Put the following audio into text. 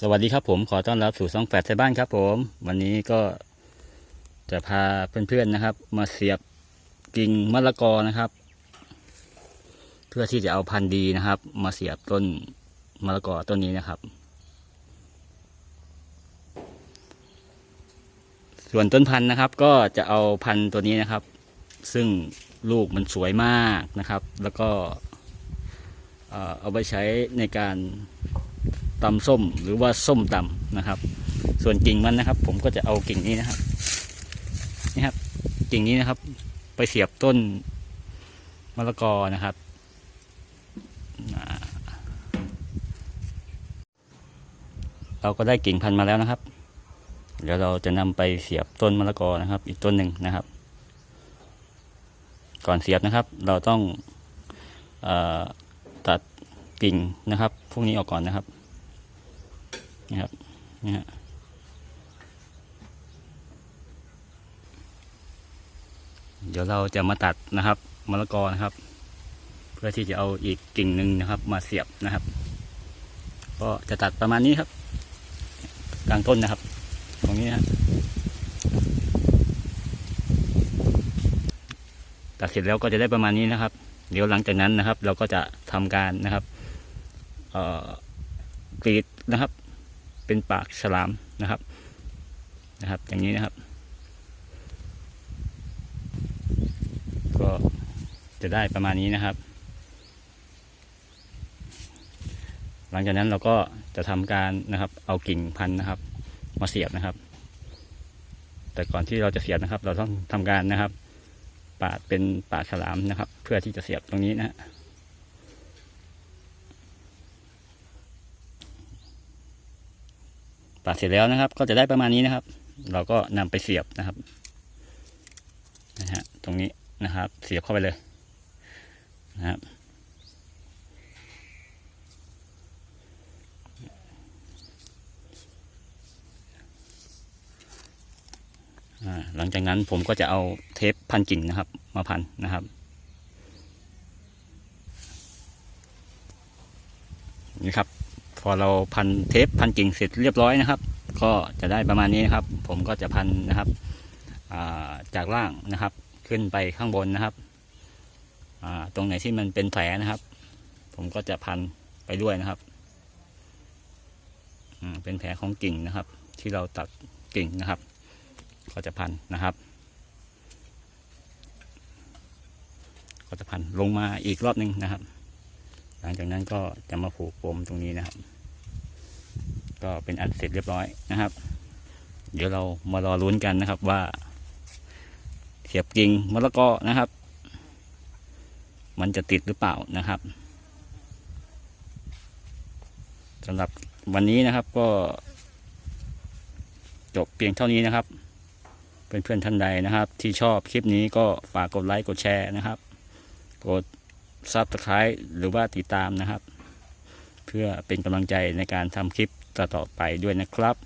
สวัสดีครับผมขอต้อนรับสู่ซองแฟดไทยบ้านครับผม วันนี้ก็จะพาเพื่อนๆนะครับ มาเสียบกิ่งมะละกอนะครับ เพื่อที่จะเอาพันธุ์ดีนะครับ มาเสียบต้นมะละกอต้นนี้นะครับ ส่วนต้นพันธุ์นะครับ ก็จะเอาพันธุ์ตัวนี้นะครับ ซึ่งลูกมันสวยมากนะครับ แล้วก็เอ่อเอาไปใช้ในการ ตำส้มหรือว่าส้มตำนะครับ ส่วนกิ่งมันนะครับ ผมก็จะเอากิ่งนี้นะครับนี่ครับกิ่งนี้นะครับ ไปเสียบต้นมะละกอนะครับเราก็ได้กิ่งพันธุ์มาแล้วนะครับ เดี๋ยวเราจะนำไปเสียบต้นมะละกอนะครับ อีกต้นหนึ่งนะครับ ก่อนเสียบนะครับ เราต้องอตัดกิ่งนะครับ พวกนี้ออกก่อนนะครับ นี่ครับนี่ฮะเดี๋ยวเราจะมาตัดนะครับมะละกอนะครับ เพื่อที่จะเอาอีกกิ่งหนึ่งนะครับ มาเสียบนะครับ ก็จะตัดประมาณนี้ครับ กลางต้นนะครับ ตรงนี้นะตัดเสร็จแล้วก็จะได้ประมาณนี้นะครับ เดี๋ยวหลังจากนั้นนะครับ เราก็จะทำการนะครับ เอ่อกรีดนะครับ เป็นปากฉลามนะครับนะครับ อย่างนี้นะครับ ก็จะได้ประมาณนี้นะครับ หลังจากนั้นเราก็จะทำการนะครับ เอากิ่งพันธุ์นะครับ มาเสียบนะครับ แต่ก่อนที่เราจะเสียบนะครับ เราต้องทำการนะครับ ปาดเป็นปากฉลามนะครับ เพื่อที่จะเสียบตรงนี้นะฮะ ปาดเสร็จแล้วนะครับ ก็จะได้ประมาณนี้นะครับ เราก็นำไปเสียบนะครับนะฮะตรงนี้นะครับ เสียบเข้าไปเลยนะครับหลังจากนั้นผมก็จะเอาเทปพันกิ่งนะครับ มาพันนะครับ นี่ครับ อเราพันเทปพันกิ่งเสร็จเรียบร้อยนะครับ ก็จะได้ประมาณนี้นะครับ ผมก็จะพันนะครับาจากล่างนะครับ ขึ้นไปข้างบนนะครับตรงไหนที่มันเป็นแผลนะครับ ผมก็จะพันไปด้วยนะครับเป็นแผลของกิ่งนะครับ ที่เราตัดกิ่งนะครับ ก็จะพันนะครับ ก็จะพันลงมาอีกรอบหนึ่งนะครับ หลังจากนั้นก็จะมาผูกปมตรงนี้นะครับ ก็เป็นอันเสร็จเรียบร้อยนะครับ เดี๋ยวเรามารอลุ้นกันนะครับว่า เสียบกิ่งมะละกอนะครับ มันจะติดหรือเปล่านะครับสำหรับวันนี้นะครับก็ จบเพียงเท่านี้นะครับ เพื่อนๆท่านใดนะครับ ที่ชอบคลิปนี้ก็ฝากกดไลค์กดแชร์นะครับ กดซับสไคร b e หรือว่าติดตามนะครับ เพื่อเป็นกำลังใจในการทำคลิป ต่อๆไปด้วยนะครับ